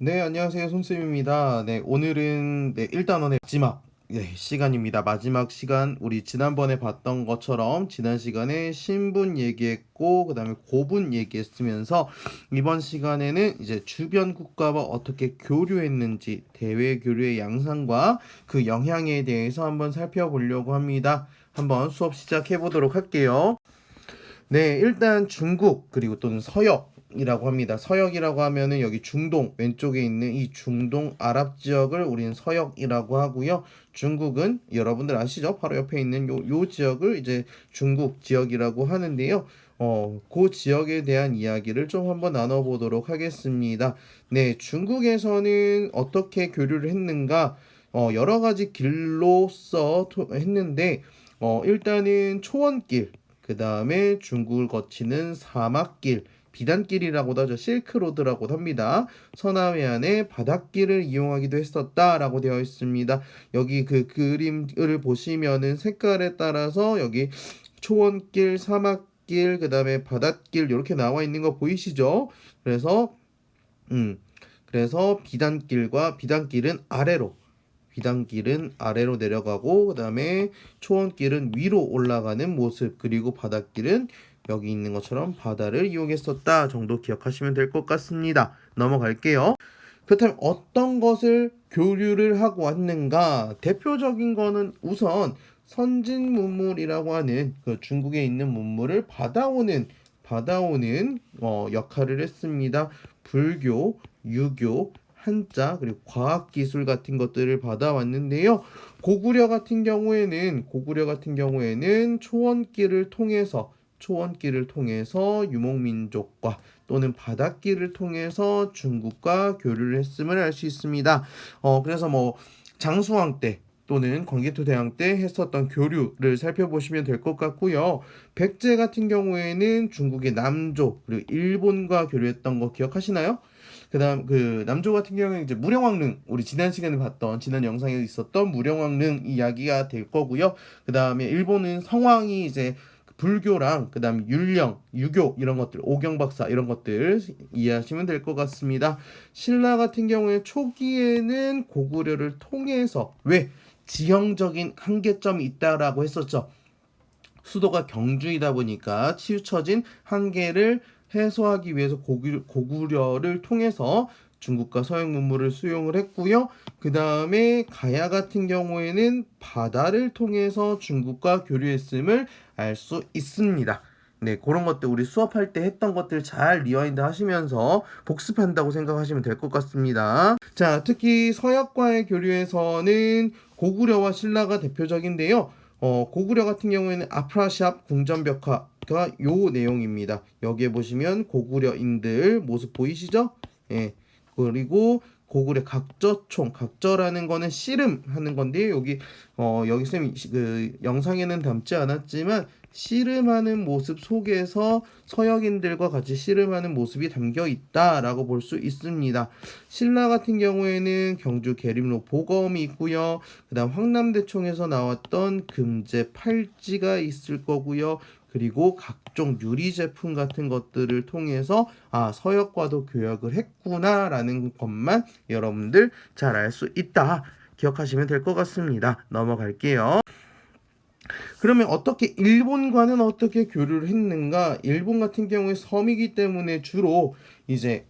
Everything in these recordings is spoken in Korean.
네, 안녕하세요. 손쌤입니다. 네, 오늘은 네, 일단원의 마지막 네, 시간입니다. 마지막 시간 우리 지난번에 봤던 것처럼 지난 시간에 신분 얘기했고 그다음에 고분 얘기했으면서 이번 시간에는 이제 주변 국가와 어떻게 교류했는지 대외 교류의 양상과 그 영향에 대해서 한번 살펴보려고 합니다. 한번 수업 시작해 보도록 할게요. 네, 일단 중국 그리고 또는 서역 이라고 합니다. 서역이라고 하면은 여기 중동 왼쪽에 있는 이 중동 아랍 지역을 우리는 서역이라고 하고요. 중국은 여러분들 아시죠? 바로 옆에 있는 요, 요 지역을 이제 중국 지역이라고 하는데요. 어, 그 지역에 대한 이야기를 좀 한번 나눠보도록 하겠습니다. 네, 중국에서는 어떻게 교류를 했는가? 어, 여러 가지 길로써 토- 했는데, 어, 일단은 초원길, 그 다음에 중국을 거치는 사막길, 비단길이라고도 하죠. 실크로드라고도 합니다. 서남해안의 바닷길을 이용하기도 했었다라고 되어 있습니다. 여기 그 그림을 보시면은 색깔에 따라서 여기 초원길, 사막길, 그 다음에 바닷길 이렇게 나와 있는 거 보이시죠? 그래서 음 그래서 비단길과 비단길은 아래로 비단길은 아래로 내려가고 그 다음에 초원길은 위로 올라가는 모습 그리고 바닷길은 여기 있는 것처럼 바다를 이용했었다 정도 기억하시면 될 것 같습니다. 넘어갈게요. 그렇다면 어떤 것을 교류를 하고 왔는가? 대표적인 거는 우선 선진 문물이라고 하는 그 중국에 있는 문물을 받아오는 받아오는 어, 역할을 했습니다. 불교, 유교, 한자 그리고 과학 기술 같은 것들을 받아왔는데요. 고구려 같은 경우에는 고구려 같은 경우에는 초원길을 통해서 초원길을 통해서 유목민족과 또는 바닷길을 통해서 중국과 교류를 했음을 알 수 있습니다. 어, 그래서 뭐 장수왕 때 또는 광개토 대왕 때 했었던 교류를 살펴보시면 될 것 같고요. 백제 같은 경우에는 중국의 남조 그리고 일본과 교류했던 거 기억하시나요? 그다음 그 남조 같은 경우는 이제 무령왕릉 우리 지난 시간에 봤던 지난 영상에 있었던 무령왕릉 이야기가 될 거고요. 그다음에 일본은 성왕이 이제 불교랑 그다음 율령, 유교 이런 것들, 오경박사 이런 것들 이해하시면 될 것 같습니다. 신라 같은 경우에 초기에는 고구려를 통해서 왜 지형적인 한계점이 있다라고 했었죠. 수도가 경주이다 보니까 치우쳐진 한계를 해소하기 위해서 고구, 고구려를 통해서 중국과 서양 문물을 수용을 했고요. 그 다음에 가야 같은 경우에는 바다를 통해서 중국과 교류했음을 알 수 있습니다. 네, 그런 것들 우리 수업할 때 했던 것들 잘 리와인드 하시면서 복습한다고 생각하시면 될 것 같습니다. 자, 특히 서역과의 교류에서는 고구려와 신라가 대표적인데요. 어, 고구려 같은 경우에는 아프라샵 궁전벽화가 요 내용입니다. 여기에 보시면 고구려인들 모습 보이시죠? 예. 그리고 고구려 각저총, 각저라는 거는 씨름 하는 건데 여기 어 여기 쌤그 영상에는 담지 않았지만 씨름하는 모습 속에서 서역인들과 같이 씨름하는 모습이 담겨 있다라고 볼 수 있습니다. 신라 같은 경우에는 경주 계림로 보검이 있고요. 그다음 황남대총에서 나왔던 금제 팔찌가 있을 거고요. 그리고 각종 유리 제품 같은 것들을 통해서 아 서역과도 교역을 했구나라는 것만 여러분들 잘 알 수 있다 기억하시면 될 것 같습니다. 넘어갈게요. 그러면 어떻게 일본과는 어떻게 교류를 했는가? 일본 같은 경우에 섬이기 때문에 주로 이제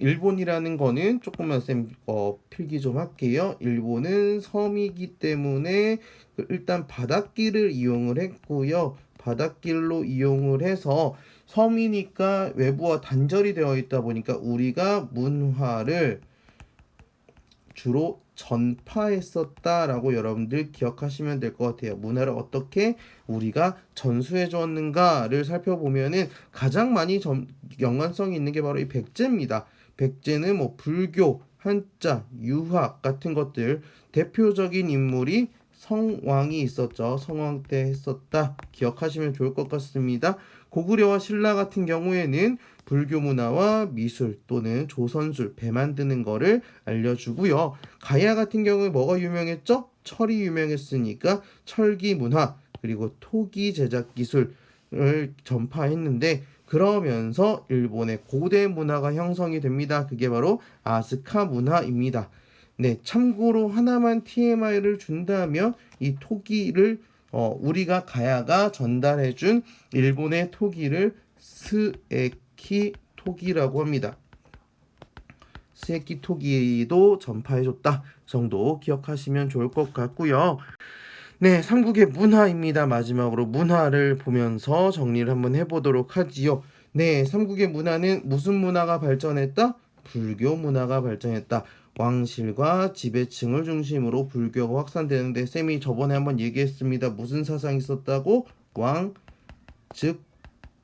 일본이라는 거는 조금만 쌤 어, 필기 좀 할게요. 일본은 섬이기 때문에 그 일단 바닷길을 이용을 했고요. 바닷길로 이용을 해서 섬이니까 외부와 단절이 되어 있다 보니까 우리가 문화를 주로 전파했었다라고 여러분들 기억하시면 될 것 같아요. 문화를 어떻게 우리가 전수해 주었는가를 살펴보면은 가장 많이 점, 연관성이 있는 게 바로 이 백제입니다. 백제는 뭐 불교, 한자, 유학 같은 것들 대표적인 인물이 성왕이 있었죠. 성왕 때 했었다. 기억하시면 좋을 것 같습니다. 고구려와 신라 같은 경우에는 불교 문화와 미술 또는 조선술, 배 만드는 거를 알려주고요. 가야 같은 경우에 뭐가 유명했죠? 철이 유명했으니까 철기 문화 그리고 토기 제작 기술을 전파했는데 그러면서 일본의 고대 문화가 형성이 됩니다. 그게 바로 아스카 문화입니다. 네, 참고로 하나만 TMI를 준다면 이 토기를 어, 우리가 가야가 전달해준 일본의 토기를 스에키 토기라고 합니다. 스에키 토기도 전파해줬다 정도 기억하시면 좋을 것 같고요. 네, 삼국의 문화입니다. 마지막으로 문화를 보면서 정리를 한번 해보도록 하지요. 네, 삼국의 문화는 무슨 문화가 발전했다? 불교 문화가 발전했다. 왕실과 지배층을 중심으로 불교가 확산되는데 쌤이 저번에 한번 얘기했습니다. 무슨 사상이 있었다고? 왕, 즉,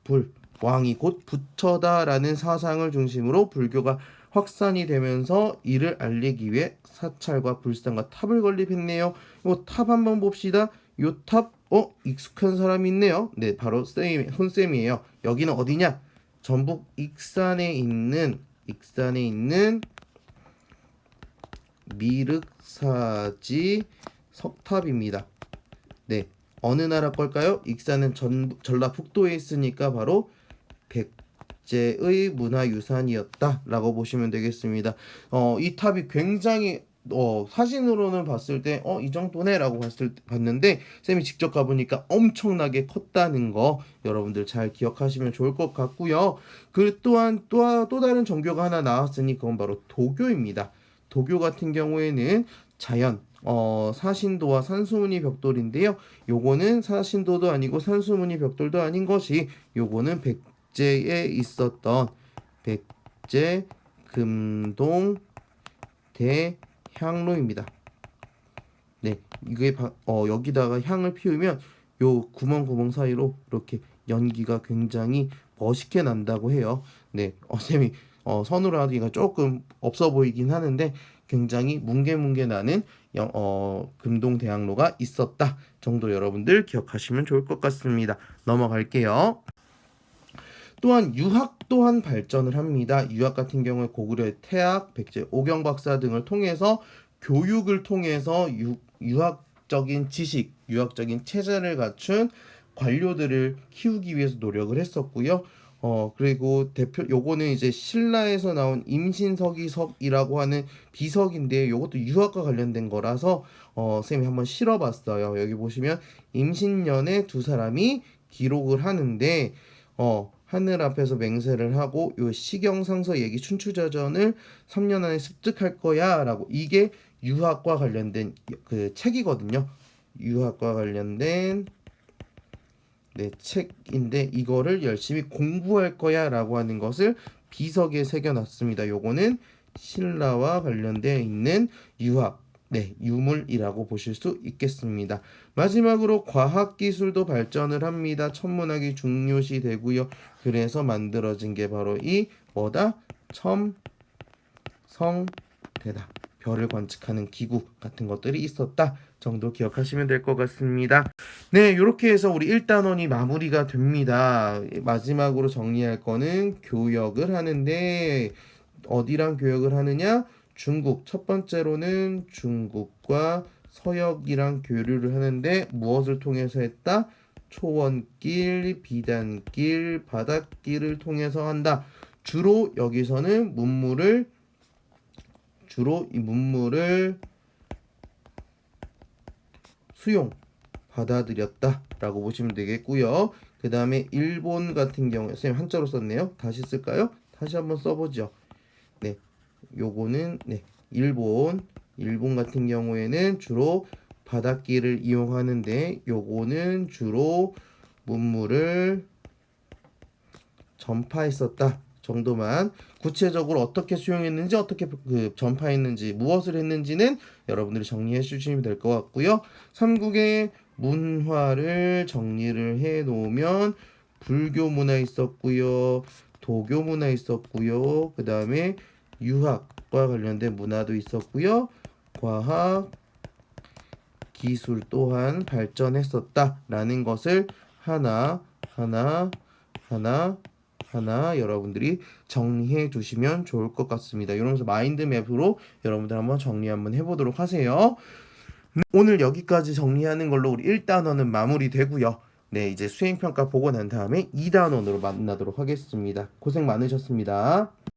불. 왕이 곧 부처다라는 사상을 중심으로 불교가 확산이 되면서 이를 알리기 위해 사찰과 불상과 탑을 건립했네요. 요탑 한번 봅시다. 요 탑, 어, 익숙한 사람이 있네요. 네, 바로 쌤, 손쌤이에요. 여기는 어디냐? 전북 익산에 있는, 익산에 있는 미륵사지 석탑입니다. 네, 어느 나라 걸까요? 익산은 전, 전라북도에 있으니까 바로 백제의 문화유산이었다라고 보시면 되겠습니다. 어, 이 탑이 굉장히 어, 사진으로는 봤을 때, 어, 이 정도네 라고 봤을 때, 봤는데, 쌤이 직접 가보니까 엄청나게 컸다는 거, 여러분들 잘 기억하시면 좋을 것 같고요. 그 또한 또, 또 다른 종교가 하나 나왔으니, 그건 바로 도교입니다. 도교 같은 경우에는 자연, 어, 사신도와 산수무늬 벽돌인데요. 요거는 사신도도 아니고 산수무늬 벽돌도 아닌 것이, 요거는 백제에 있었던 백제 금동 대 향로입니다. 네, 이게 바, 어, 여기다가 향을 피우면 요 구멍 구멍 사이로 이렇게 연기가 굉장히 멋있게 난다고 해요. 네, 어, 쌤이 어, 선으로 하기가 조금 없어 보이긴 하는데 굉장히 뭉게뭉게 나는 영, 어, 금동 대학로가 있었다 정도 여러분들 기억하시면 좋을 것 같습니다. 넘어갈게요. 또한 유학 또한 발전을 합니다. 유학 같은 경우에 고구려의 태학, 백제, 오경 박사 등을 통해서 교육을 통해서 유, 유학적인 지식, 유학적인 체제를 갖춘 관료들을 키우기 위해서 노력을 했었고요. 어 그리고 대표 요거는 이제 신라에서 나온 임신석이석이라고 하는 비석인데 요것도 유학과 관련된 거라서 어 쌤이 한번 실어봤어요. 여기 보시면 임신년에 두 사람이 기록을 하는데 어 하늘 앞에서 맹세를 하고 요 시경상서 얘기 춘추자전을 3년 안에 습득할 거야 라고 이게 유학과 관련된 그 책이거든요. 유학과 관련된 네, 책인데 이거를 열심히 공부할 거야 라고 하는 것을 비석에 새겨 놨습니다. 요거는 신라와 관련되어 있는 유학 네, 유물이라고 보실 수 있겠습니다. 마지막으로 과학 기술도 발전을 합니다. 천문학이 중요시 되고요. 그래서 만들어진 게 바로 이 뭐다? 첨, 성, 대다. 별을 관측하는 기구 같은 것들이 있었다 정도 기억하시면 될 것 같습니다. 네, 이렇게 해서 우리 1단원이 마무리가 됩니다. 마지막으로 정리할 거는 교역을 하는데 어디랑 교역을 하느냐? 중국 첫 번째로는 중국과 서역이랑 교류를 하는데 무엇을 통해서 했다? 초원길, 비단길, 바닷길을 통해서 한다. 주로 여기서는 문물을 주로 이 문물을 수용 받아들였다라고 보시면 되겠고요. 그 다음에 일본 같은 경우에 선생님 한자로 썼네요. 다시 쓸까요? 다시 한번 써보죠. 네, 요거는 네 일본 일본 같은 경우에는 주로 바닷길을 이용하는데 요거는 주로 문물을 전파했었다 정도만 구체적으로 어떻게 수용했는지 어떻게 그 전파했는지 무엇을 했는지는 여러분들이 정리해 주시면 될 것 같고요. 삼국의 문화를 정리를 해 놓으면 불교 문화 있었고요. 도교 문화 있었고요. 그 다음에 유학과 관련된 문화도 있었고요. 과학, 기술 또한 발전했었다라는 것을 하나, 하나, 하나, 하나 여러분들이 정리해 두시면 좋을 것 같습니다. 이러면서 마인드맵으로 여러분들 한번 정리 한번 해보도록 하세요. 오늘 여기까지 정리하는 걸로 우리 1단원은 마무리되고요. 네, 이제 수행평가 보고 난 다음에 2단원으로 만나도록 하겠습니다. 고생 많으셨습니다.